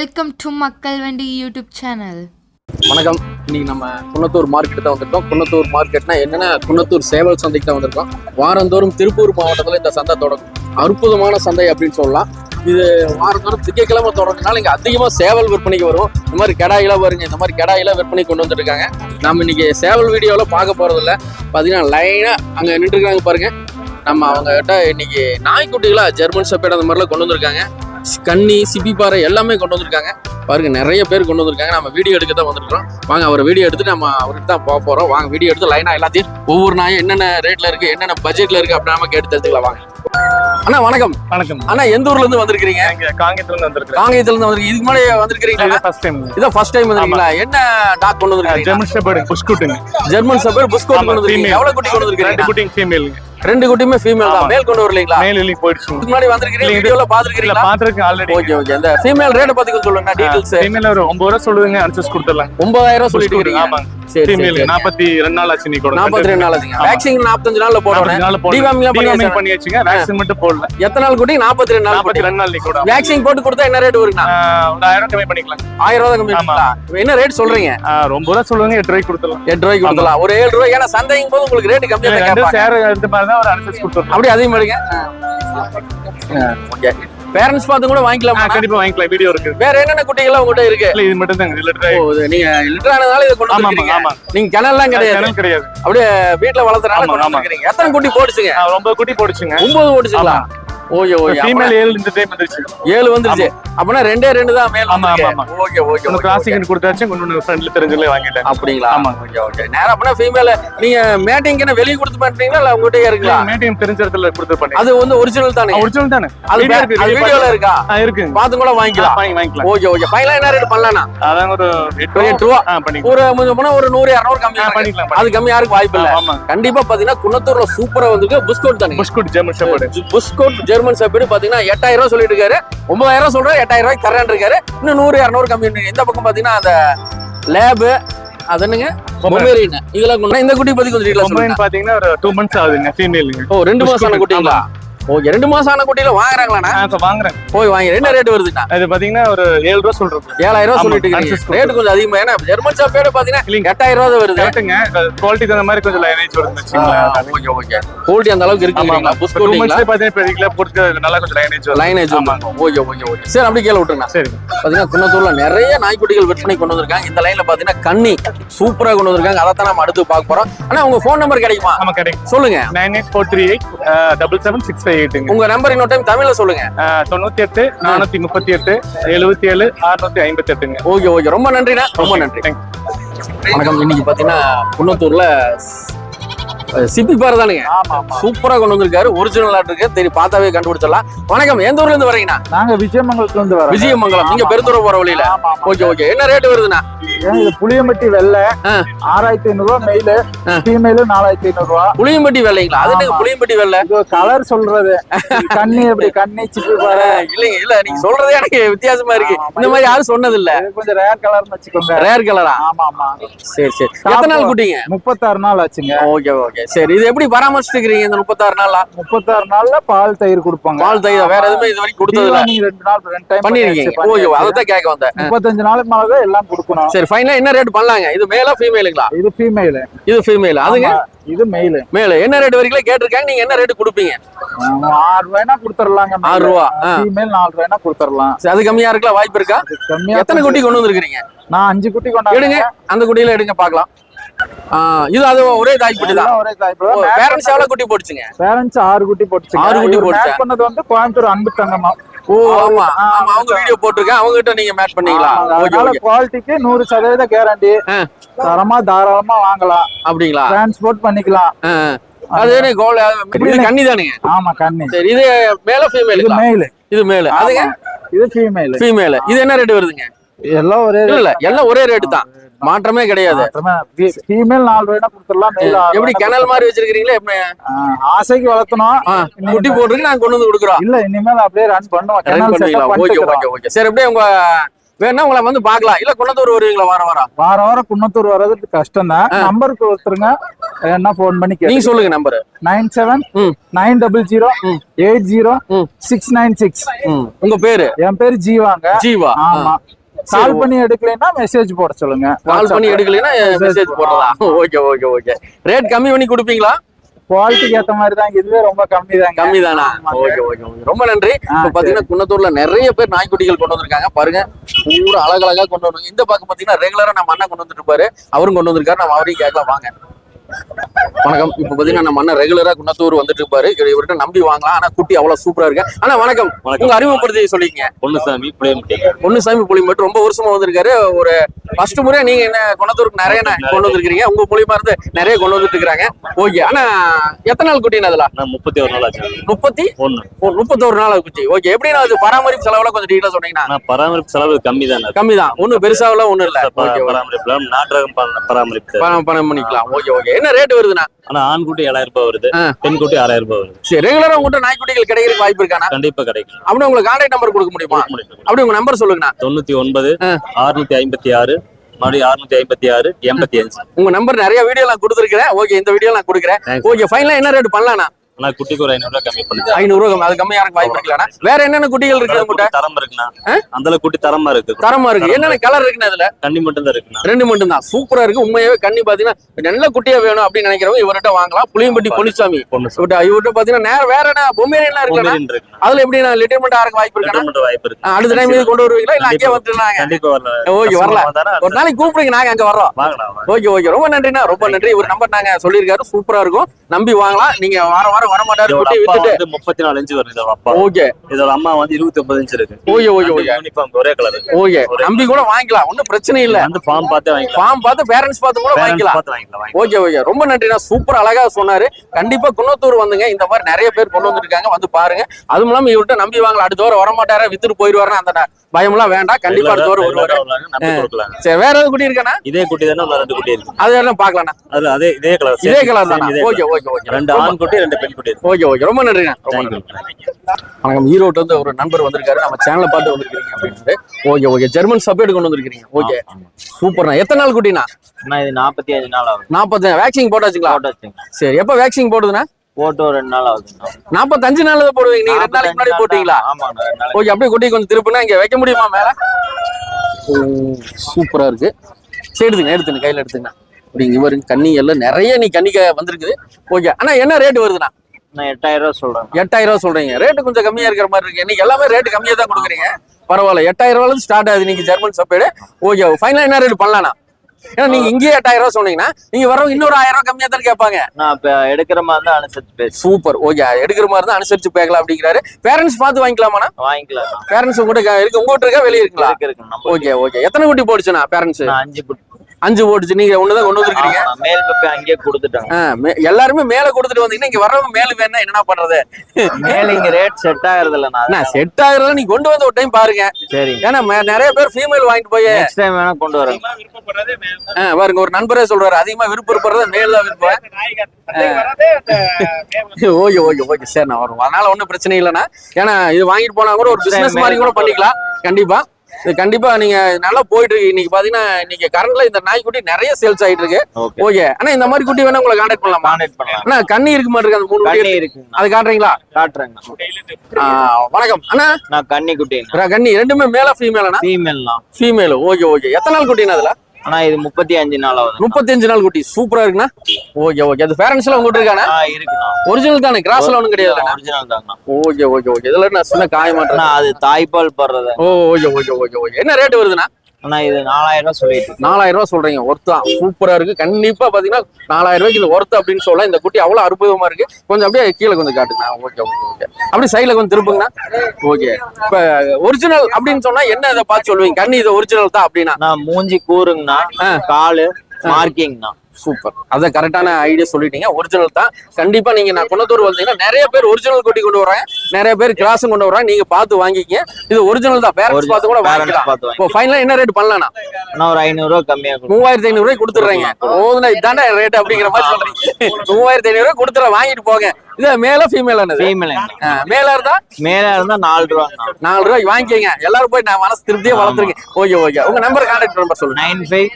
Welcome to மக்கள் வண்டி YouTube channel வணக்கம். இன்னைக்கு நம்ம குன்னத்தூர் மார்க்கெட் தான் வந்திருக்கோம். குன்னத்தூர் மார்க்கெட்னா என்னன்னா குன்னத்தூர் சேவல் சந்தைக்கு தான் வந்திருக்கோம். வாரந்தோறும் திருப்பூர் மாவட்டத்தில் இந்த சந்தை தொடங்கும். அற்புதமான சந்தை அப்படின்னு சொல்லலாம். இது வாரந்தோறும் திங்கக்கிழமை தொடங்கினால இங்கே அதிகமாக சேவல் விற்பனைக்கு வரும் இந்த மாதிரி கடாயெல்லாம் வருங்க இந்த மாதிரி கடாயெல்லாம் விற்பனை கொண்டு வந்துருக்காங்க. நம்ம இன்னைக்கு சேவல் வீடியோவில் பார்க்க போகிறதில்ல பார்த்தீங்கன்னா லைனாக அங்கே நின்றுருக்காங்க பாருங்கள் நம்ம அவங்க கிட்ட இன்னைக்கு நாய்க்குட்டிகளாக ஜெர்மன் சப்பேட் அந்த மாதிரிலாம் கொண்டு வந்திருக்காங்க. கன்னி சிப்பிப்பாறை எல்லாமே கொண்டு வந்திருக்காங்க. பாருங்க நிறைய பேர் கொண்டு வந்திருக்காங்க. நம்ம வீடியோ எடுக்க தான் வந்திருக்கோம் வாங்க அவர் வீடியோ எடுத்துட்டு நம்ம அவர்கிட்ட தான் போக போறோம். வாங்க வீடியோ எடுத்து லைனா எல்லாத்தையும் ஒவ்வொரு நாயும் என்னென்ன ரேட்ல இருக்கு என்னென்ன பட்ஜெட்ல இருக்கு அப்படி நம்ம கேட்டு தெரிஞ்சுக்கலாம். வாங்க. அண்ணா வணக்கம். வணக்கம். அண்ணா எந்த ஊர்ல இருந்து வந்திருக்கீங்க காங்கேயத்துல இருந்து வந்திருக்கேன் காங்கேயத்துல இருந்து வந்திருக்கீங்க. இதுக்கு முன்னாடி வந்திருக்கீங்களா இது ஃபர்ஸ்ட் டைம் இதான் ஃபர்ஸ்ட் டைம் வந்திருக்கீங்களா? என்ன டாக் கொண்டு வந்திருக்கீங்க? ஜெர்மன் ஷெப்பர்ட் புஷ்குட்டுங்க. ஜெர்மன் புஸ்கோட் ஆமா, கொண்டு வந்திருக்கீங்க. எவ்வளவு குட்டி கொண்டு ரெண்டு வந்திருக்கீங்க குட்டிங் ஃபீமேலுங்க ரெண்டு குட்டியுமே ஃபீமேல் தான். மேல் கொண்டு வரலீங்களா? மேல் போயிடுச்சுங்க இதுக்கு முன்னாடி வந்திருக்கீங்க இல்ல, வீடியோல இல்ல பாத்துருக்கீங்களா பாத்துருக்கேன் ஆல்ரெடி ஓகே ஓகே. இந்த ஃபீமேல் ரேட் பத்தி கொஞ்சம் சொல்லுங்க டீடைல்ஸ் ஃபீமேல் ஒரு ஒன்பது ரூபா சொல்லுதுங்க அனுசரிச்சு கொடுத்துடலாம் ஒன்பதாயிரம் ரூபாய் சொல்லிட்டு இருக்கீங்க ஆமாங்க. நாற்பத்தி ரெண்டு நாள் ஆச்சு நீ நாற்பத்தி ரெண்டு நாள் ஆச்சுங்க. வேக்சின் நாற்பத்தஞ்சு நாள்ல பண்ணியாச்சா? பண்ணியாச்சுங்க. வேக்சின் மட்டும் போடல. எத்தனை நாள் குட்டி? நாற்பத்தி ரெண்டு நாள் நாற்பத்தி ரெண்டு நாள் கூட. வேக்சின் போட்டு கொடுத்தா என்ன ரேட் வருங்கண்ணா ஆஹ், ஒரு ஆயிரம் கம்மி பண்ணிக்கலாம். ஆயிரம் ரூபாய் கம்மி. பண்ணுங்களா? என்ன ரேட் சொல்றீங்க? ரொம்ப ரூபா சொல்லுவாங்க எட்டு ரூபாய்க்கு கொடுத்துடலாம். எட்டு ரூபாய்க்கு கொடுத்தலாம் ஒரு ஏழு ரூபாய். ஏன்னா சந்தைங்கும் போது உங்களுக்கு ரேட் கம்மியா தான் ரெண்டு கேட்பாங்க. சேர் எடுத்த மாதிரி தான் ஒரு அனுசரிச்சு கொடுத்துடலாம் அப்படி அதிகம் எடுங்க. ஓகே பேரண்ட்ஸ் பார்த்து கூட வாங்கிக்கலாமா? கண்டிப்பா வாங்கிக்கலாம். வீடியோ இருக்கு. வேற என்னென்ன குட்டிகள்லாம் உங்ககிட்ட இருக்கு? இல்ல இது மட்டும் இது நீங்க லிட்டர் ஆனதால இதை கொண்டு ஆமா ஆமா வந்துருக்கீங்க ஆமா நீங்க கிணல்லாம் கிடையாது. கிடையாது. அப்படியே வீட்டுல வளர்த்துறனால ஆமா, கொண்டு. வந்துருக்கீங்க. எத்தனை குட்டி போடுச்சுங்க ரொம்ப குட்டி போடுச்சுங்க ஒன்பது போடுச்சுங்களா ஓகே ஓகே. ஃபீமேல் ஏழு இந்த டைம் வந்துருச்சு. ஏழு வந்துருச்சு. அப்பனா ரெண்டே ரெண்டு தான் மேல் ஆமா, வந்திருக்கு. ஆமா, ஓகே ஓகே ஒன்னு கிராசிங் கொடுத்தாச்சு ஒன்னு ஃப்ரெண்ட்ல தெரிஞ்சவங்களே வாங்கிட்டேன். அப்படிங்களா? ஆமா. Okay okay. நேரா அப்பனா ஃபீமேல் நீங்க மேட்டிங்க்கு வெளிய கொடுத்து மாட்டீங்களா இல்ல உங்ககிட்ட இருக்குங்களா? மேட்டியம் தெரிஞ்ச இடத்துல கொடுத்து பண்ணி அது வந்து ஒரிஜினல் தானே? ஒரிஜினல் தானே. அது இருக்கு, வீடியோல பாத்து- இருக்கா. ஆ, இருக்குங்க பார்த்து கூட வாங்கிக்கலாம். வாங்கி வாங்கிக்கலாம். Okay okay. ஃபைனலா என்ன ரேட் பண்ணலாம்னா? அதான் ஒரு எட்டு ஒரு எட்டு ரூபா. ஆ பண்ணிக்கலாம். ஒரு கொஞ்சம் போனா ஒரு நூறு இரநூறு கம்மி ஆ, இருக்கு. பண்ணிக்கலாம் அது கம்மி யாருக்கு வாய்ப்பு இல்ல ஆமா. கண்டிப்பா பாத்தீங்கன்னா குன்னத்தூர்ல சூப்பரா வந்து புஸ்கோட் தானே? புஷ்குட் German shepherd. Bush coat German shepherd பாத்தீங்கன்னா எட்டாயிரம் ரூபாய் சொல்லிட்டு இருக்காரு. ஒன்பதாயிரம் சொல்றாரு எட்டாயிரம் ரூபாய்க்கு தரேன் இருக்காரு. இன்னும் நூறு இரநூறு கம்மி இருக்கு. இந்த பக்கம் பாத்தீங்கன்னா அந்த லேபு அது என்னங்க? பொமேரியன் இதெல்லாம் இந்த குட்டி பத்தி கொஞ்சம் பாத்தீங்கன்னா ஒரு டூ மந்த்ஸ் ஆகுதுங்க ஃபீமேலுங்க ஓ ரெண்டு மாசம் குட்டிங்களா? ஓகே ரெண்டு மாசம் ஆன குட்டியில வாங்குறாங்களாண்ணா? இப்போ வாங்குறேன். போய் வாங்கி என்ன ரேட் வருதுண்ணா? அது பாத்தீங்கன்னா ஒரு ஏழு ரூபா சொல்றேன் ஏழாயிரம் ஆமா, சொல்லிட்டு இருக்கீங்க. ரேட் கொஞ்சம் அதிகமா ஏன்னா ஜெர்மன் செப்பேடு பாத்தீங்கன்னா. எட்டாயிரம் தான் வருது. கரெக்ட்டுங்க. குவாலிட்டி தகுந்த மாதிரி கொஞ்சம் லைனேஜ் வச்சுங்களேன் ஓகே ஓகே குவாலிட்டி அந்த அளவுக்கு ஆமா ஆமா. இருக்கு டூ மந்த்ஸ்ல பாத்தீங்கன்னா ரெகுலர் போட்டு நல்லா கொஞ்சம் லைனேஜ் லைனேஜ் ஆமா. ஓகே ஓகே ஓகே சரி அப்படி கீழே விட்டுருங்க. சரி பாத்தீங்கன்னா குன்னத்தூர்ல நிறைய நாய்க்குட்டிகள் விற்பனை கொண்டு வந்திருக்காங்க. இந்த லைன்ல பாத்தீங்கன்னா கன்னி சூப்பரா கொண்டு வந்திருக்காங்க. அதை தான் நம்ம அடுத்து பார்க்க போறோம். ஆனா உங்க ஃபோன் நம்பர் கிடைக்குமா? ஆமா கிடைக்கும். சொல்லுங்க. Nine eight four three eight double seven six five எயிட்டுங்க உங்க நம்பர் இன்னொரு டைம் தமிழ்ல சொல்லுங்க. தொண்ணூத்தி எட்டு நானூத்தி முப்பத்தி எட்டு எழுபத்தி ஏழு அறுநூத்தி ஐம்பத்தி எட்டுங்க. Okay okay. ரொம்ப நன்றிண்ணா. ரொம்ப நன்றி. வணக்கம். இன்னைக்கு பாத்தீங்கன்னா குன்னத்தூர்ல சிப்பி பாறை தானுங்க. சூப்பரா கொண்டு வந்திருக்காரு. ஒரிஜினலா இருக்கு. தெரி பார்த்தாவே கண்டுபிடிச்சிடலாம். வணக்கம். எந்த ஊர்ல இருந்து வரீங்கண்ணா? நாங்க விஜயமங்கலத்துல இருந்து வரோம் விஜயமங்கலம். நீங்க பெருந்துறை போற வழியில. Okay okay. என்ன ரேட் வருதுண்ணா? புளியம்பட்டி வெள்ளை. ஆறாயிரத்தி ஐநூறு ரூபா மெயிலு. ஃபீமேலு நாலாயிரத்தி ஐநூறு ரூபா புளியம்பட்டி வெள்ளைங்களா? அது. புளியம்பட்டி வெள்ளை? கலர் சொல்றது. கண்ணி எப்படி கண்ணி சிப்பி பாரு. இல்லைங்க இல்ல. நீங்க சொல்றதே எனக்கு வித்தியாசமா இருக்கு. இந்த மாதிரி யாரும் சொன்னது இல்ல கொஞ்சம் ரேர் கலர்னு வச்சுக்கோங்க. ரேர் கலரா ஆமா ஆமா. சரி சரி. எத்தனை நாள் குட்டிங்க? முப்பத்தாறு நாள் ஆச்சுங்க. Okay okay. சரி இது எப்படி பராமரிச்சுட்டு இருக்கிறீங்க இந்த முப்பத்தாறு நாளா முப்பத்தாறு நாள்ல பால் தயிர் கொடுப்பாங்க. பால் தயிர்? வேற எதுவுமே இது வரைக்கும் கொடுத்தது இல்ல நீங்க ரெண்டு நாள் ரெண்டு டைம் பண்ணிருக்கீங்க. ஓகே அதை தான் கேட்க வந்தேன். முப்பத்தஞ்சு நாளுக்கு மேலதான் எல்லாம் கொடுக்கணும். சரி ஃபைனலா என்ன ரேட் பண்ணலாங்க? இது மேலா ஃபீமேலுங்களா இது ஃபீமேலு இது ஃபீமேல் அதுங்க? இது மெயிலு மேல என்ன ரேட் வரைக்கும் கேட்டிருக்காங்க? நீங்க என்ன ரேட் கொடுப்பீங்க? ஆறு ரூபாய்னா கொடுத்துடலாங்க ஆறு ரூபா. ஃபீமேல் நாலு ரூபாய்னா கொடுத்துடலாம். சரி, அது கம்மியா இருக்கலாம்? வாய்ப்பு இருக்கா? கம்மியா எத்தனை குட்டி கொண்டு வந்திருக்கீங்க நான் அஞ்சு குட்டி எடுங்க. கொண்டாடுங்க அந்த குட்டியில எடுங்க பார்க்கலாம். ஆ, இது அது ஒரே தாய்க்குட்டி தான். ஒரே தாய்ப்பு பேரண்ட்ஸ் எவ்வளவு குட்டி போட்டுச்சுங்க? பேரண்ட்ஸ் ஆறு குட்டி போட்டுச்சு ஆறு குட்டி? மேட்ச் பண்ணது வந்து கோயம்புத்தூர் அன்பு தங்கம்மா. ஓ ஆமா ஆமா அவங்க வீடியோ போட்டிருக்கேன். அவங்க கிட்ட நீங்க மேட்ச் பண்ணீங்களா? அதனால குவாலிட்டிக்கு நூறு சதவீத கேரண்டி. தரமா தாராளமா வாங்கலாம். அப்படிங்களா? டிரான்ஸ்போர்ட் பண்ணிக்கலாம். அது என்ன கோல் இது கன்னி தானுங்க? ஆமா கண்ணி சரி இது மேல இது ஃபீமேலுங்களா மேல் இது மேல அதுங்க? இது ஃபீமேல் ஃபீமேல் இது என்ன ரேட் வருதுங்க? எல்லாம் ஒரே இல்ல எல்லாம் ஒரே ரேட் தான். மாற்றமே கிடையாது. ஃபீமேல் நாலு ரூபாய்னா கொடுத்துடலாம் எப்படி கிணல் மாதிரி வச்சிருக்கீங்களா எப்படி? ஆசைக்கு வளர்த்தணும். குட்டி போட்டுருக்கு நாங்க கொண்டு வந்து கொடுக்குறோம். இல்ல இனிமேல் அப்படியே ரன் பண்ணுவோம். ஓகே ஓகே ஓகே சரி அப்படியே உங்க வேணா உங்களை வந்து பார்க்கலாம். இல்ல குணத்தூர் வருவீங்களா வாரம் வாரம்? வாரம் வாரம் குன்னத்தூர் வர்றது கஷ்டம் தான் நம்பருக்கு ஒருத்தருங்க என்ன ஃபோன் பண்ணி நீங்க சொல்லுங்க number nine seven. Nine double zero eight zero. Six nine six உங்க பேரு? என் பேர் ஜீவாங்க. ஜீவா. ஆமா. கால் பண்ணி எடுக்கலைன்னா மெசேஜ் போட சொல்லுங்க. கால் பண்ணி எடுக்கலைன்னா மெசேஜ் போடலாம். ஓகே ஓகே ஓகே ரேட் கம்மி பண்ணி கொடுப்பீங்களா? குவாலிட்டிக்கு ஏத்த மாதிரி தான் இதுவே ரொம்ப கம்மி தாங்க. கம்மி தானா ஓகே ஓகே ரொம்ப நன்றி. இப்ப பாத்தீங்கன்னா குன்னத்தூர்ல நிறைய பேர் நாய்க்குட்டிகள் கொண்டு வந்திருக்காங்க. பாருங்க பூரா அழகழகா கொண்டு வந்து இந்த பக்கம் பாத்தீங்கன்னா ரெகுலரா நம்ம அண்ணன் கொண்டு வந்துட்டு இருப்பாரு. அவரும் கொண்டு வந்திருக்காரு. நம்ம அவரையும் கேட்கலாம். வாங்க. வணக்கம். இப்ப பாத்தீங்கன்னா நம்ம அண்ணன் ரெகுலரா குன்னத்தூர் வந்துட்டு இருப்பாரு. இவர் இவர்கிட்ட நம்பி வாங்கலாம். ஆனா குட்டி அவ்வளவு சூப்பரா இருக்கு? ஆனா வணக்கம். உங்க அறிமுகப்படுத்தி சொல்லிங்க பொன்னுசாமி புளியம்பட்டி. பொன்னுசாமி புளிமட்டு ரொம்ப வருஷமா வந்திருக்காரு. ஒரு ஃபர்ஸ்ட் முறையா நீங்க என்ன குணத்தூருக்கு நிறைய கொண்டு வந்திருக்கீங்க? உங்க மூலியமா இருந்து நிறைய கொண்டு வந்துட்டு இருக்காங்க ஓகே ஆனா எத்தனை நாள் குட்டின்னு அதுல முப்பத்தி ஒரு நாள் ஆச்சு. முப்பத்தி? ஒரு முப்பத்தோரு நாள் குட்டி. ஓகே எப்படின்னா அது பராமரிப்பு செலவுல கொஞ்சம் டீட்டெயிலா சொன்னீங்கன்னா? பராமரிப்பு செலவு கம்மி தானே. கம்மி தான் ஒன்றும் பெருசாவல ஒன்றும் இல்ல. பராமரிப்பு நாட்டரகம் ப- பராமரிப்பு பணம் பண்ணிக்கலாம். ஓகே ஓகே என்ன ரேட் வருதுண்ணா? ஆனா ஆண் குட்டி ஏழாயிரம் ரூபாய் வருது. பெண் குட்டி ஆறாயிரம் ரூபாய் வருது. சரி ரெகுலரா உங்கள்கிட்ட நாய்க்குட்டிகள் கிடைக்கிறதுக்கு வாய்ப்பு இருக்காண்ணா? கண்டிப்பா கிடைக்கும். அப்படி உங்களுக்கு கான்டாக்ட் நம்பர் கொடுக்க முடியுமா? அப்படி உங்க நம்பர் சொல்லுங்கண்ணா. தொண்ணூத்தி ஒன்பது. அறுநூத்தி ஐம்பத்தி ஆறு மறுபடியும் அறுநூத்தி ஐம்பத்தி ஆறு எண்பத்தி அஞ்சு. உங்க நம்பர் நிறைய வீடியோ நான் கொடுத்துருக்கிறேன். ஓகே இந்த வீடியோ நான் கொடுக்குறேன். ஓகே ஃபைனலா என்ன ரேட் பண்ணலாம்ண்ணா ஆனா குட்டிக்கு ஒரு ஐநூறு ரூபாய் கம்மி பண்ணுது ஐநூறு ரூபா அது கம்மியா இருக்கு வாய்ப்பு இருக்கலாம்ண்ணா வேற என்னென்ன குட்டிகள் இருக்கு உங்கள்கிட்ட தரம் இருக்குண்ணா. அந்த குட்டி தரமா இருக்கு. தரமா இருக்கு. என்னென்ன கலர் இருக்குண்ணா அதுல கண்ணி மட்டும் தான் இருக்குண்ணா. ரெண்டு மட்டும் தான் சூப்பரா இருக்கு. உண்மையாவே கண்ணி பாத்தீங்கன்னா நல்ல குட்டியா வேணும் அப்படின்னு நினைக்கிறவங்க இவர்கிட்ட வாங்கலாம். புளியம்பட்டி பொன்னிசாமி பொண்ணு இவர்கிட்ட பாத்தீங்கன்னா நேர வேற என்ன பொம்மையெல்லாம் இருக்குண்ணா? அதுல எப்படி நான் லிட்டர்மெண்ட் ஆகிறக்கு வாய்ப்பு இருக்கா வாய்ப்பு இருக்கு. அடுத்த டைம் இது கொண்டு வருவீங்களா? இல்ல அங்கேயே. வந்துருந்தாங்க கண்டிப்பா வரல ஓகே வரல வந்தானா ஒரு நாளைக்கு கூப்பிடுங்க நாங்க அங்க வாங்க ஓகே ஓகே. ரொம்ப நன்றிண்ணா. ரொம்ப நன்றி. ஒரு நம்பர் நாங்க சொல்லியிருக்காரு. சூப்பரா இருக்கும். நம்பி வாங்கலாம். நீங்க வாரம் வாரம் வர முப்பத்தி நாலு இன்ச்சு வருது இதோட அப்பா. ஓகே. இதோட அம்மா வந்து இருபத்தி ஒன்பது இன்ச்சு இருக்கு. Okay okay okay. யூனிஃபார்ம் ஒரே கலர் ஓகே. நம்பி கூட வாங்கிக்கலாம். ஒன்றும் பிரச்சனை இல்ல. வந்து ஃபார்ம் பார்த்தே வாங்கிக்கலாம். ஃபார்ம் பார்த்து பேரண்ட்ஸ் பார்த்து கூட வாங்கிக்கலாம். Okay okay. ரொம்ப நன்றிண்ணா. சூப்பர் அழகா சொன்னாரு. கண்டிப்பா குன்னத்தூர் வந்துங்க. இந்த மாதிரி நிறைய பேர் கொண்டு வந்துருக்காங்க. வந்து பாருங்க. அதுவும் இல்லாம இவர்கிட்ட நம்பி வாங்கலாம் அடுத்த வாரம் வரமாட்டாரா? வித்துட்டு போயிருவாருன்னு அந்த பயம்லாம் வேண்டாம். கண்டிப்பா அடுத்த வருவாரு. கொடுக்கலாம். சரி வேற எதாவது குட்டி இருக்காண்ணா? இதே குட்டி தானே ரெண்டு குட்டி இருக்கு. அது எல்லாம் அதுல அதே இதே கலர் இதே கலர் தானா? Okay okay okay. ரெண்டு ஆண் குட்டி ரெண்டு பெண் ஓகே ஓகே ரொம்ப நன்றிண்ணா. வணக்கம் ஈரோட்டு வந்து ஒரு நண்பர் வந்திருக்காரு. நம்ம சேனலை பார்த்து வந்திருக்கீங்க அப்படின்னு ஓகே ஓகே ஜெர்மன் சப்பேட் கொண்டு வந்திருக்கீங்க ஓகே சூப்பர்ண்ணா எத்தனை நாள் அண்ணா இது நாற்பத்தி அஞ்சு நாள் ஆகுது. நாற்பத்தி வேக்சின் போட்டாச்சுங்களா? சரி எப்போ வேக்சின் போடுதுண்ணா? போட்டு ரெண்டு நாள் ஆகுதுண்ணா நாற்பத்தஞ்சு நாள் தான் போடுவீங்க. நீங்க ரெண்டு நாளைக்கு முன்னாடி போட்டீங்களா? ஓகே அப்படியே குட்டி கொஞ்சம் திருப்புனா இங்க வைக்க முடியுமா மேல? சூப்பரா இருக்கு. சரி எடுத்துங்க எடுத்துங்க. கையில எடுத்துங்க. அப்படிங்க இவரு கன்னி எல்லாம் நிறைய நீ கன்னிக்க வந்திருக்குது. ஓகே அண்ணா என்ன ரேட் வருதுண்ணா? நான் எட்டாயிரம் ரூபா சொல்றேன். எட்டாயிரம் ரூபா சொல்றீங்க. ரேட்டு கொஞ்சம் கம்மியா இருக்கிற மாதிரி இருக்கு. இன்னைக்கு எல்லாமே ரேட்டு கம்மியா தான் கொடுக்குறீங்க. பரவாயில்ல. எட்டாயிரம் ரூபாய் ஸ்டார்ட் ஆகுது. நீங்க ஜெர்மன் சப்பேடு ஓகே ஃபைனலா என்ன ரேட் பண்ணலாம்ண்ணா ஏன்னா நீங்க இங்கேயே எட்டாயிரம் ரூபாய் சொன்னீங்கன்னா நீங்க வரவங்க இன்னொரு ஆயிரம் ரூபாய் கம்மியா தான் கேட்பாங்க. நான் இப்ப எடுக்கிற மாதிரி தான் அனுசரிச்சு பேசு. சூப்பர் ஓகே எடுக்கிற மாதிரி தான் அனுசரிச்சு பேக்கலாம் அப்படிங்கிறாரு. பேரண்ட்ஸ் பார்த்து வாங்கிக்கலாமாண்ணா? வாங்கிக்கலாம். பேரண்ட்ஸ் உங்ககிட்ட இருக்கு. உங்ககிட்ட இருக்கா? வெளியே இருக்குங்களா இருக்கு இருக்கு. நம்ம ஓகே ஓகே எத்தனை குட்டி போடுச்சுண்ணா பேரண்ட்ஸ் அஞ்சு புட்- அஞ்சு போட்டுச்சு நீங்க ஒண்ணுதான் கொண்டு வந்திருக்கீங்க ஆமா, மேல் பப்பி அங்கேயே கொடுத்துட்டாங்க. ஆ, மே- எல்லாருமே மேல கொடுத்துட்டு வந்தீங்கன்னா இங்க வர்றவங்க மேல வேணா என்ன பண்றது? மேல இங்க ரேட் செட் ஆகுறது இல்ல செட் ஆகுறதா நீ கொண்டு வந்து ஒரு டைம் பாருங்க. சரிங்க ஏன்னா நிறைய பேர் ஃபீமேல் வாங்கிட்டு போய் நெக்ஸ்ட் டைம் வேணா கொண்டு வரேன். பாருங்க ஒரு நண்பரே சொல்றாரு அதிகமா விருப்பப்படுறது மேல் தான் விருப்பம். ஓகே ஓகே ஓகே சரி நான் வரும். அதனால ஒன்றும் பிரச்சனை இல்லைண்ணா. ஏன்னா இது வாங்கிட்டு போனா கூட ஒரு பிசினஸ் மாதிரி கூட பண்ணிக்கலாம். கண்டிப்பா. இது கண்டிப்பா நீங்க நல்லா போயிட்டு இருக்கு. இன்னைக்கு பாத்தீங்கன்னா இன்னைக்கு கரண்ட்ல இந்த நாய்க்குட்டி நிறைய சேல்ஸ் ஆயிட்டு இருக்கு. ஓகே அண்ணா இந்த மாதிரி குட்டி வேணா உங்களை கான்டாக்ட் பண்ணலாமா? கான்டெக்ட் பண்ணலாம். அண்ணா கண்ணி இருக்கு மாதிரி அந்த மூணு குட்டி கண்ணி இருக்கு. அது காட்டுறீங்களா? காட்டுறேங்க. வணக்கம். அண்ணா? நான் கண்ணி ர- கண்ணி. ரெண்டுமே மேல ஃபீமேலண்ணா ஃபீமேல்னா ஃபீமேல் ஓகே ஓகே எத்தனை நாள் குட்டிண்ணா அதுல? ஆனா இது முப்பத்தி அஞ்சு நாள் ஆகுது. முப்பத்தஞ்சு நாள் குட்டி. சூப்பரா இருக்குண்ணா? Okay okay. அது பேரண்ட்ஸ் எல்லாம் உங்ககிட்ட இருக்காண்ணா ஆ இருக்குண்ணா. ஒரிஜினல் தானே? கிராஸ் எல்லாம் ஒன்றும் கிடையாது ஒரிஜினல் தாங்கண்ணா. Okay okay okay. இதுல நான் சின்ன காய மாட்டேன் அது தாய்ப்பால் படுறது? Oh okay okay okay okay. என்ன ரேட் வருதுண்ணா? அண்ணா இது நாலாயிரம் ரூபாய் சொல்லிட்டு. நாலாயிரம் ரூபாய் சொல்றீங்க. ஒர்த்து. சூப்பரா இருக்கு. கண்டிப்பா பாத்தீங்கன்னா நாலாயிரம் ரூபாய்க்கு இது ஒர்த்து அப்படின்னு சொல்லலாம் இந்த குட்டி அவ்வளவு அற்புதமா இருக்கு. கொஞ்சம் அப்படியே கீழே கொஞ்சம் காட்டுங்க ஓகே ஓகே ஓகே. அப்படியே சைடுல கொஞ்சம் திருப்புங்கண்ணா ஓகே. இப்ப ஒரிஜினல் அப்படின்னு சொன்னா என்ன இதை பார்த்து சொல்லுவீங்க? கண்ணி இது ஒரிஜினல் தான் அப்படின்னா? நான் மூஞ்சி கூறுங்கண்ணா. காலு மார்க்கிங்ண்ணா சூப்பர். அதான் கரெக்டான ஐடியா சொல்லிட்டீங்க. ஒரிஜினல் தான். கண்டிப்பா நீங்க நான் குணத்தூர் வந்தீங்கன்னா நிறைய பேர் ஒரிஜினல் குட்டி கொண்டு வராங்க நிறைய பேர் கிராஸும் கொண்டு வராங்க நீங்க பார்த்து வாங்கிக்கங்க. இது ஒரிஜினல் தான். பேரண்ட்ஸ் பார்த்து கூட வாங்கிக்கலாம். இப்போ ஃபைனலா என்ன ரேட் பண்ணலாம் நான் ஒரு ஐநூறு ரூபாய் கம்மியா கொடுப்பேன் மூவாயிரத்தி ஐநூறு ரூபாய் கொடுத்துட்றீங்க. போதுனா இதாண்டா ரேட் அப்படிங்கிற மாதிரி சொல்றீங்க. மூவாயிரத்தி ஐநூறு ரூபாய் கொடுத்துற வாங்கிட்டு போங்க. இது மேல ஃபீமேல் ஃபீமேல் மேல இருந்தா? மேல இருந்தா நாலு ரூபா நாலு ரூபாய் வாங்கிக்கங்க. எல்லாரும் போய் நான் மனசு திருப்தியா வளர்த்துருக்கேன். Okay okay. உங்க நம்பர் கான்டாக்ட் நம்பர் சொல்லுங்க. Nine five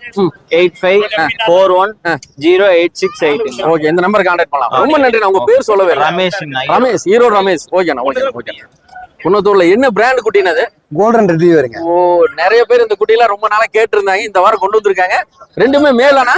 eight five four one zero eight six eight okay இந்த நம்பர் கான்டாக்ட் பண்ணலாம். ரொம்ப நன்றி நான் உங்க பேர் சொல்லவே ரமேஷ் ரமேஷ் ஈரோடு ரமேஷ். ஓகேண்ணா ஓகே ஓகே குன்னத்தூர்ல என்ன பிராண்ட் குட்டினது கோல்டன் ரெட்ரீவருங்க ஓ நிறைய பேர் இந்த குட்டிலாம் ரொம்ப நாளா கேட்டு இருந்தாங்க இந்த வாரம் கொண்டு வந்திருக்காங்க. ரெண்டுமே மேலானா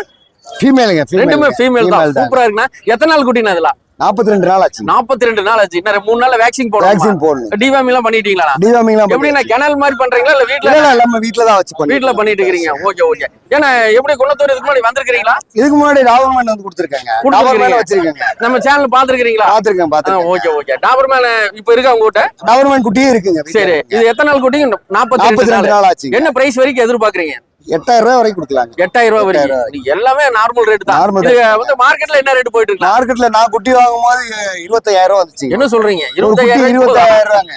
ஃபீமேலுங்க ரெண்டுமே ஃபீமேல் தான். சூப்பரா இருக்குண்ணா. எத்தனை நாள் குட்டினா இதெல்லாம்? நாற்பத்தி ரெண்டு நாள் ஆச்சு. நாற்பத்தி ரெண்டு நாள் ஆச்சு. இன்னும் மூணு நாள் வேக்சின் வேக்சின் போடணும் போடணும். டிவாமி எல்லாம் பண்ணிட்டீங்களா டிவாமிங்லாம் எப்படின்னா கிணல் மாதிரி பண்றீங்களா இல்ல வீட்ல? இல்ல நம்ம வீட்ல தான் வச்சு வீட்ல பண்ணிட்டு இருக்கீங்க. Okay okay. ஏன்னா எப்படி குன்னத்தூர் இதுக்கு முன்னாடி வந்திருக்கீங்களா இதுக்கு முன்னாடி டாபர்மேன் வந்து கொடுத்துருக்காங்க. டாபர்மேன் வச்சிருக்காங்க. நம்ம சேனல் பாத்துருக்கீங்களா பாத்துருக்கேன் பாத்துருக்கேன் ஓகே ஓகே. டாபர் மேல இப்ப இருக்கா உங்ககிட்ட? டாபர்மேன் குட்டியே இருக்குங்க. சரி. இது எத்தனை நாள் குட்டிங்க? நாற்பத்தி ரெண்டு நாள். ஆச்சு என்ன பிரைஸ் வரைக்கும் எதிர்பார்க்கறீங்க? எட்டாயிரம் ரூபாய் வரைக்கும் கொடுக்கலாங்க. எட்டாயிரம் ரூபாய் வரைக்கும். எல்லாமே நார்மல் ரேட் தான். இது வந்து மார்க்கெட்ல என்ன ரேட் போயிட்டு இருக்கு மார்க்கெட்ல நான் குட்டி வாங்கும் போது இருபத்தையாயிரம் ரூபாய் வந்துச்சு என்ன சொல்றீங்க? இருபத்தாயிரம் இருபத்தாயிரம் ரூபாங்க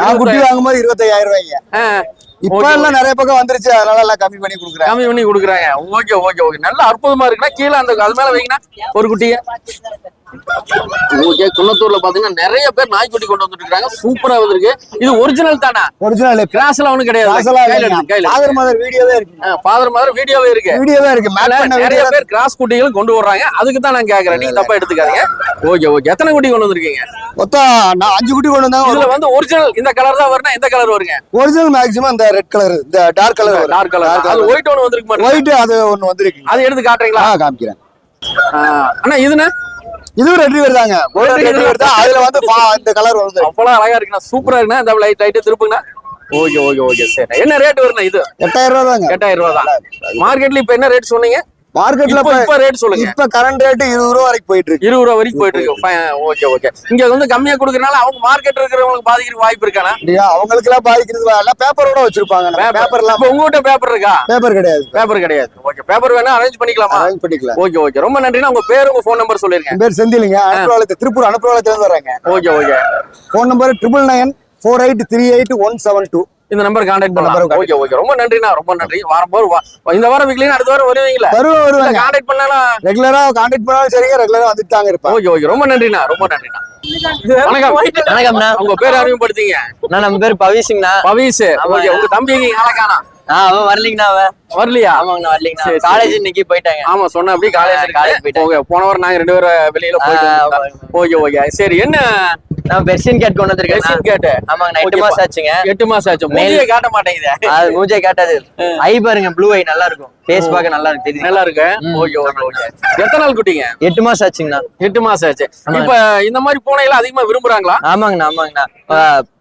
நான் குட்டி வாங்கும் போது இருபத்தையாயிரம் ரூபாய்ங்க. இப்ப எல்லாம் நிறைய பக்கம் வந்துருச்சு அதனால எல்லாம் கம்மி பண்ணி கொடுக்குறேன். கம்மி பண்ணி கொடுக்குறாங்க. ஓகே ஓகே ஓகே நல்ல அற்புதமா இருக்குன்னா கீழே அந்த அது மேல வைங்கண்ணா. ஒரு குட்டிய. ஓகே குன்னத்தூர்ல பாத்தீங்கன்னா நிறைய பேர் நாய்க்குட்டி கொண்டு வந்துட்டு இருக்காங்க. சூப்பரா வந்திருக்கு. இது ஒரிஜினல் தானா? ஒரிஜினல் கிராஸ் எல்லாம் ஒண்ணும் கிடையாது. ஃபாதர் மதர் வீடியோவே இருக்கு. ஃபாதர் மாதிரி வீடியோவே இருக்கு. வீடியோவே இருக்கு. நிறைய பேர் கிராஸ் குட்டிகளும் கொண்டு வர்றாங்க. அதுக்கு தான் நான் கேக்குறேன். நீங்க தப்பா எடுத்துக்காதீங்க. Okay okay. எத்தனை குட்டி கொண்டு வந்திருக்கீங்க? மொத்தம் நான் அஞ்சு குட்டி கொண்டு இதுல வந்தாங்க வந்து ஒரிஜினல் இந்த கலர் தான் வரும்னா எந்த கலர் வருங்க? ஒரிஜினல் மேக்ஸிமம் இந்த ரெட் கலர் இந்த டார்க் கலர் டார்க் கலர் அது ஒயிட் ஒன்று வந்திருக்கு மாட்டேங்குது ஒயிட் அது ஒண்ணு வந்திருக்கு அது எடுத்து காட்டுறீங்களா? காமிக்கிறேன். அண்ணா இதுன்னு இதுவும் ரெட்ரிவர் தாங்க. ரெட்ரிவர் தான். அதுல வந்து இந்த கலர் வருது. அவ்வளவு அழகா இருக்குண்ணா. சூப்பரா இருக்குண்ணா. இந்த light light திருப்புங்கண்ணா. Okay okay okay. சரி. என்ன ரேட் வருண்ணா இது? எட்டாயிரம் ரூபா தாங்க. எட்டாயிரம் ரூபா தான். மார்க்கெட்ல இப்ப என்ன ரேட் சொன்னீங்க? மார்க்கெட்ல இப்போ ரேட் சொல்லுங்க. இப்ப கரண்ட் ரேட் இருபது ரூபா வரைக்கும் போயிட்டு இருக்கு. இருபது ரூபா வரைக்கும் போயிட்டு இருக்கு. ஓகே ஓகே இங்க வந்து கம்மியா கொடுக்கறனால அவங்க மார்க்கெட் இருக்கிறவங்களுக்கு பாதிக்கிற வாய்ப்பு இருக்கானா? இல்லையா? அவங்களுக்கு எல்லாம் பாதிக்கிறது எல்லாம் பேப்பரோட வச்சிருப்பாங்க. பேப்பர் எல்லாம் உங்ககிட்ட பேப்பர் இருக்கா? பேப்பர் கிடையாது. பேப்பர் கிடையாது. ஓகே பேப்பர் வேணா அரேஞ்ச் பண்ணிக்கலாமா? அரேஞ்ச் பண்ணிக்கலாம். ஓகே ஓகே ரொம்ப நன்றிண்ணா. உங்க பேர் உங்க ஃபோன் நம்பர் சொல்லிருங்க. என் பேர் செந்திலுங்க. அனுப்புவாளத்து திருப்பூர் அனுப்புவாளத்துல இருந்து வர்றாங்க. Okay okay phone number triple nine four eight three eight one seven two. இந்த நம்பர் கான்டாக்ட் பண்ணலாம். ஓகே ஓகே ரொம்ப நன்றிண்ணா ரொம்ப நன்றி. வாரம் வா- இந்த வாரம் வீக்லயும் அடுத்த வாரம் வருவீங்களா? வருவாங்க. வருவாங்க கான்டாக்ட் பண்ணலாம் ரெகுலரா கான்டாக்ட் பண்ணாலும் சரிங்க ரெகுலரா வந்துட்டு தாங்க இருப்பாங்க ஓகே ஓகே ரொம்ப நன்றிண்ணா ரொம்ப நன்றிண்ணா. வணக்கம். வணக்கம்ண்ணா. உங்க பேர் அறிமுகப்படுத்தீங்க நம்ம பேர் பவிசிங்ண்ணா பவிஸ் ஓகே உங்க தம்பி அழகானா ஆ அவன் வரலீங்கண்ணா அவன். வரலையா? ஆமாங்கண்ணா வரலீங்கண்ணா. காலேஜ் இன்னைக்கு போயிட்டாங்க. ஆமா சொன்ன அப்படி காலேஜ் college போயிட்டாங்க. போன வாரம் நாங்க ரெண்டு பேரும் வெளியில போயிட்டு ஓகே ஓகே சரி என்ன நான் பெர்சியன் கேட் கொண்டு வந்திருக்கேன். ரெசிப்ட் கேட்டு ஆமாங்கண்ணா எட்டு மாசம் ஆச்சுங்க. எட்டு மாசம் ஆச்சு. மேலே காட்ட மாட்டேங்குது. அது மூஞ்சே காட்டாது. ஐ பாருங்க ப்ளூ ஐ நல்லா இருக்கும். ஃபேஸ் பார்க்க நல்லா இருக்கு தெரியுது? நல்லா இருக்கு. Okay okay okay. எத்தனை நாள் குட்டிங்க? எட்டு மாசம் ஆச்சுங்கண்ணா. எட்டு மாசம் ஆச்சு. இப்ப இந்த மாதிரி பூனைகளை அதிகமா விரும்புறாங்களா? ஆமாங்கண்ணா ஆமாங்கண்ணா.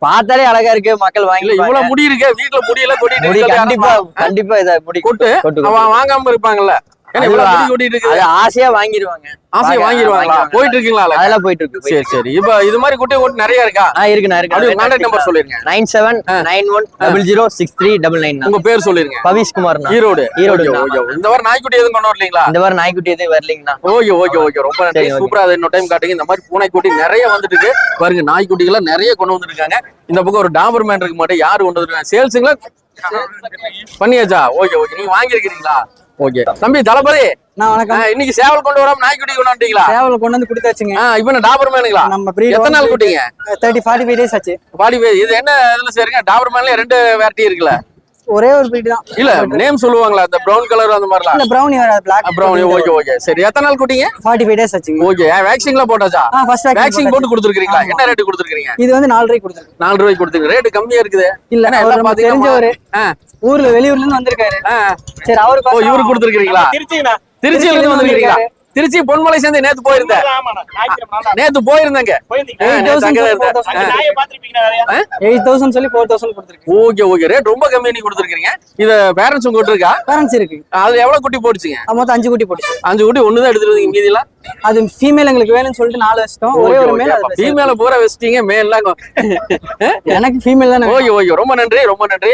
பார்த்தாலே அழகா இருக்கு மக்கள் வாங்கி இவ்வளவு முடி இருக்கு வீட்டுல முடியெல்லாம் கொட்டிட்டு. கண்டிப்பா கண்டிப்பா இத முடி கொட்டு. வாங்காம இருப்பாங்கல்ல. இருக்கு ஆசையா வாங்கிடுவாங்க ஆசையை வாங்கிடுவாங்களா போயிட்டு இருக்கீங்களா அதெல்லாம் போயிட்டு இருக்கு சரி சரி. இப்ப இது மாதிரி குட்டி கொட்டு நிறைய இருக்கா? ஆ இருக்குண்ணா அப்படியே கான்டாக்ட் நம்பர் சொல்லிருங்க. Nine seven nine one double zero six three double nine உங்க பேர் சொல்லிருங்க. பவிஷ் குமார்ண்ணா ஈரோடு ஈரோடு ஓகே, ஓகே. இந்த வாரம் நாய்க்குட்டி எதுவும் கொண்டு வரலீங்களா? இந்த வாரம் நாய்க்குட்டி எதுவும் வரலீங்கண்ணா ஓகே ஓகே ஓகே. ரொம்ப நன்றி. சூப்பரா அதை இன்னொரு டைம் காட்டுங்க. இந்த மாதிரி பூனைக்குட்டி நிறைய வந்துட்டு இருக்கு பாருங்க நாய்க்குட்டிகள் நிறைய கொண்டு வந்திருக்காங்க இந்த பக்கம் ஒரு டாபர் மேன் இருக்கு மாட்டேன். யாரு கொண்டு வந்திருக்காங்க? சேல்ஸுங்களா? பண்ணியாச்சா? Okay okay. நீங்க வாங்கியிருக்கிறீங்களா? ஓகே தம்பி தளபதி. நான் வணக்கம். ஆ, இன்னைக்கு சேவல் கொண்டு வராம நாய்க்குட்டி கொண்டு வந்துட்டீங்களா சேவல் கொண்டு வந்து கொடுத்தாச்சுங்க. இப்ப டாபர் மேனுங்களா? நம்ம எத்தனை நாள் குட்டிங்க? தேர்ட்டி ஃபார்ட்டி ஃபைவ் டேஸ் ஆச்சு. பாடி இது என்ன இதுல சரிங்க? டாபர் மேன்ல ரெண்டு வெரைட்டி இருக்குல்ல. ஒரே ஒரு breed தான். இல்ல நேம் சொல்லுவாங்களா? அந்த பிரவுன் கலர் அந்த மாதிரிலாம்? இல்ல brownie black brown okay okay சரி எத்தனை நாள் குட்டிங்க? ஃபார்ட்டி ஃபைவ் டேஸ் ஆச்சுங்க ஓகே வேக்சின்லாம் போட்டாச்சா? ஆ ஃபர்ஸ்ட் வேக்சின் போட்டு கொடுத்துருக்கீங்களா என்ன ரேட்டு கொடுத்துருக்கீங்க இது வந்து நாலு ரூபாய்க்கு கொடுத்துருக்கு நாலு ரூபாய்க்கு கொடுத்துருக்கு ரேட்டு கம்மியா இருக்குது. இல்ல எல்லாம் பாத்தீங்கன்னா தெரிஞ்சவரு. ஊர்ல வெளியூர்ல இருந்து வந்திருக்காரு. சரி ஓ அவருக்கு இவரு கொடுத்துருக்கீங்களா திருச்சிங்கண்ணா. திருச்சியில இருந்து வந்திருக்கீங்களா திருச்சி பொன்மலை சேர்ந்து நேத்து போயிருந்தேன் நேத்து போயிருந்தேங்க. எயிட் தௌசண்ட் சொல்லி ஃபோர் தௌசண்ட் கொடுத்துருக்கு ஓகே ஓகே. ரேட் ரொம்ப கம்மி பண்ணி கொடுத்துருக்கீங்க இத பேரண்ட்ஸ் உங்க இருக்கா? பேரண்ட்ஸ் இருக்கு. அதுல எவ்வளவு குட்டி போடுச்சுங்க? அது மொத்தம் அஞ்சு குட்டி போட்டுச்சு அஞ்சு குட்டி ஒண்ணுதான் எடுத்துருந்தீங்க மீதிலாம் அது ஃபீமேல் எங்களுக்கு வேணும்னு சொல்லிட்டு நாலு வச்சிட்டோம். ஒரே ஒரு மேல். ஃபீமேல பூரா வச்சிட்டீங்க மேல்லாம் எனக்கு ஃபீமேல் தானே ஓகே ஓகே. ரொம்ப நன்றி. ரொம்ப நன்றி.